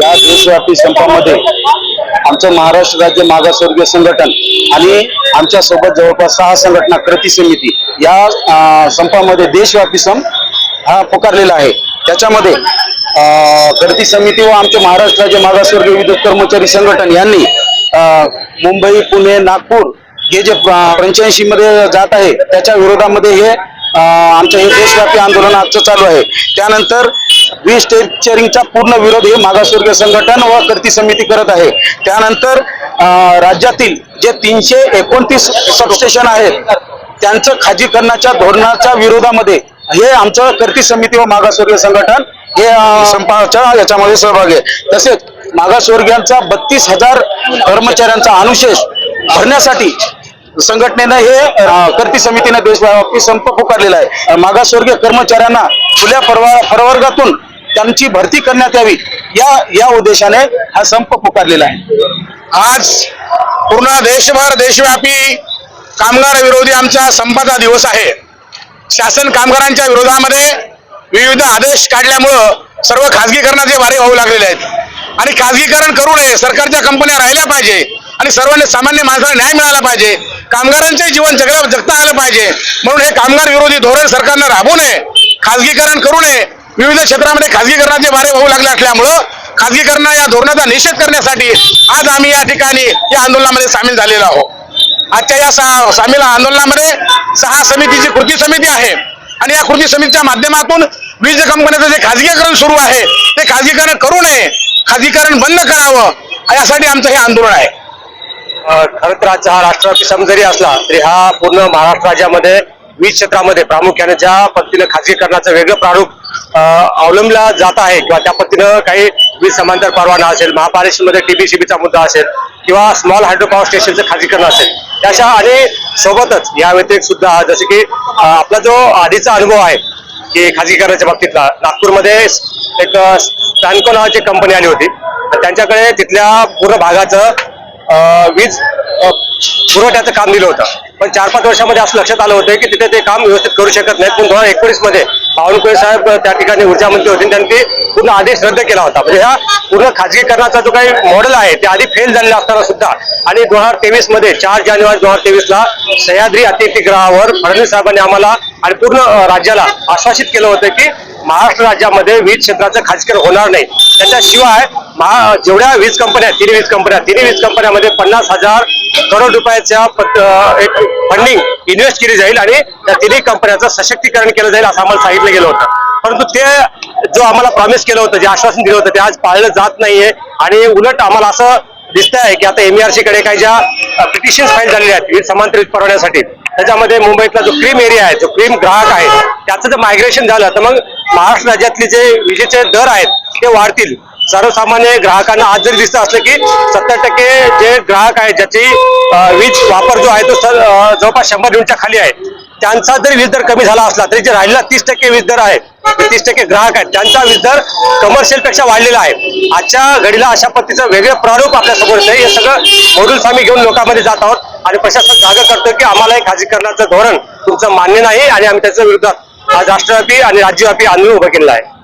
या देशव्यापी संपामध्ये आमचं महाराष्ट्र राज्य मागासवर्गीय संघटन आणि आमच्यासोबत जवळपास सहा संघटना कृती समिती या संपामध्ये देशव्यापी संप हा पुकारलेला आहे. त्याच्यामध्ये कृती समिती व आमचे महाराष्ट्र राज्य मागासवर्गीय विद्युत कर्मचारी संघटन यांनी मुंबई पुणे नागपूर हे जे पंच्याऐंशी मध्ये जात आहे त्याच्या विरोधामध्ये हे आमचं हे देशव्यापी आंदोलन आजचं चालू आहे. त्यानंतर वीज टेक्चरिंगचा पूर्ण विरोध हे मागासवर्गीय संघटन व कृती समिती करत आहे. त्यानंतर राज्यातील जे तीनशे एकोणतीस सबस्टेशन आहेत त्यांचं खाजीकरणाच्या धोरणाच्या विरोधामध्ये हे आमचं कृती समिती व मागासवर्गीय संघटन हे संपाच्या याच्यामध्ये सहभागी आहे. तसेच मागासवर्गीयांचा बत्तीस हजार कर्मचाऱ्यांचा अनुशेष भरण्यासाठी संघटनेनं हे कर्ती समितीने देशव्यापी संप पुकारलेला आहे. मागासवर्गीय कर्मचाऱ्यांना खुल्या परवा प्रवर्गातून त्यांची भरती करण्यात यावी. या या उद्देशाने हा संप पुकारलेला आहे. आज पूर्ण देशभर देशव्यापी कामगार विरोधी आमचा संपाचा दिवस आहे. शासन कामगारांच्या विरोधामध्ये विविध आदेश काढल्यामुळं सर्व खाजगीकरणाचे वारे होऊ लागलेले आहेत. आणि खाजगीकरण करू नये सरकारच्या कंपन्या राहिल्या पाहिजे आणि सर्वांनी सामान्य माणसाला न्याय मिळाला पाहिजे. कामगारांचे जीवन जगल्या जगता आलं पाहिजे. म्हणून हे कामगार विरोधी धोरण सरकारनं राबवू नये खाजगीकरण करू नये विविध क्षेत्रामध्ये खाजगीकरणाचे वारे होऊ लागले असल्यामुळं खाजगीकरणा या धोरणाचा निषेध करण्यासाठी आज आम्ही या ठिकाणी या आंदोलनामध्ये सामील झालेलो आहोत. आजच्या या सा- सामील आंदोलनामध्ये सहा समितीची कृती समिती आहे आणि या कृती समितीच्या माध्यमातून वीज कंपन्याचं जे खाजगीकरण सुरू आहे ते खाजगीकरण करू नये खाजगीकरण बंद करावं यासाठी आमचं हे आंदोलन आहे. खरं तर आजचा हा राष्ट्रव्यापी सम जरी असला तरी हा पूर्ण महाराष्ट्र राज्यामध्ये वीज क्षेत्रामध्ये प्रामुख्याने ज्या पद्धतीनं खाजगीकरणाचं वेगळं प्रारूप अवलंबला जात आहे किंवा त्या पद्धतीनं काही वीज समांतर परवाना असेल महापालिकेमध्ये टीबीसीबीचा मुद्दा असेल किंवा स्मॉल हायड्रोपॉवर स्टेशनचं खाजगीकरण असेल त्या अशा आणि सोबतच या व्यतिरिक्त सुद्धा जसे की आपला जो आधीचा अनुभव आहे की खाजगीकरणाच्या बाबतीतला नागपूरमध्ये एक स्टॅनको नावाची कंपनी आली होती. तर त्यांच्याकडे तिथल्या पूर्ण भागाचं वीज पुरवठ्याचं काम दिलं होतं. पण चार पाच वर्षामध्ये असं लक्षात आलं होतं की तिथे ते काम व्यवस्थित करू शकत नाहीत. पण दोन हजार एकोणीसमध्ये बावनकुळे साहेब त्या ठिकाणी ऊर्जा मंत्री होते त्यांनी ते पूर्ण आदेश रद्द केला होता. म्हणजे हा पूर्ण खाजगीकरणाचा जो काही मॉडेल आहे ते आधी फेल झालेला असताना सुद्धा आणि दोन हजार तेवीसमध्ये चार जानेवारी दोन हजार तेवीसला सह्याद्री अतिथीगृहावर फडणवीस साहेबांनी आम्हाला आणि पूर्ण राज्याला आश्वासित केलं होतं की महाराष्ट्र राज्यामध्ये वीज क्षेत्राचं खाजगीकरण होणार नाही. त्याच्याशिवाय महा जेवढ्या वीज कंपन्या तिन्ही वीज कंपन्या तिन्ही वीज कंपन्यामध्ये पन्नास हजार करोड रुपयाच्या एक फंडिंग इन्व्हेस्ट केली जाईल आणि त्या तिन्ही कंपन्याचं सशक्तीकरण केलं जाईल असं आम्हाला सांगितलं गेलं होतं. परंतु ते जो आम्हाला प्रॉमिस केलं होतं जे आश्वासन दिलं होतं ते आज पाळलं जात नाहीये. आणि उलट आम्हाला असं दिसत आहे की आता एमईआरसी कडे काही ज्या पिटिशन फाईल झालेल्या आहेत वीज समांतरित परवण्यासाठी त्याच्यामध्ये मुंबईतला जो क्रीम एरिया आहे जो क्रीम ग्राहक आहे त्याचं जर मायग्रेशन झालं तर मग महाराष्ट्र राज्यातले जे विजेचे दर आहेत ते वाढतील. सर्वसामान्य ग्राहकांना आज जरी दिसत असलं की सत्तर टक्के जे ग्राहक आहेत ज्याची वीज वापर जो आहे तो सर जवळपास शंभर युनिटच्या खाली आहे. त्यांचा जरी वीज दर कमी झाला असला तरी जे राहिलेला तीस टक्के वीज दर आहे तीस टक्के ग्राहक आहेत. त्यांचा वीज दर कमर्शियलपेक्षा वाढलेला आहे. आजच्या घडीला अशा पद्धतीचं वेगळं प्रारूप आपल्यासमोर येतं हे सगळं मॉड्यूल्स आम्ही घेऊन लोकांमध्ये जात आहोत आणि प्रशासन जागा करतो की आम्हाला हे खाजगीकरणाचं धोरण तुमचं मान्य नाही आणि आम्ही त्याच्या विरोधात आज राष्ट्रव्यापी आणि राज्यव्यापी आंदोलन उभं केलेलं आहे.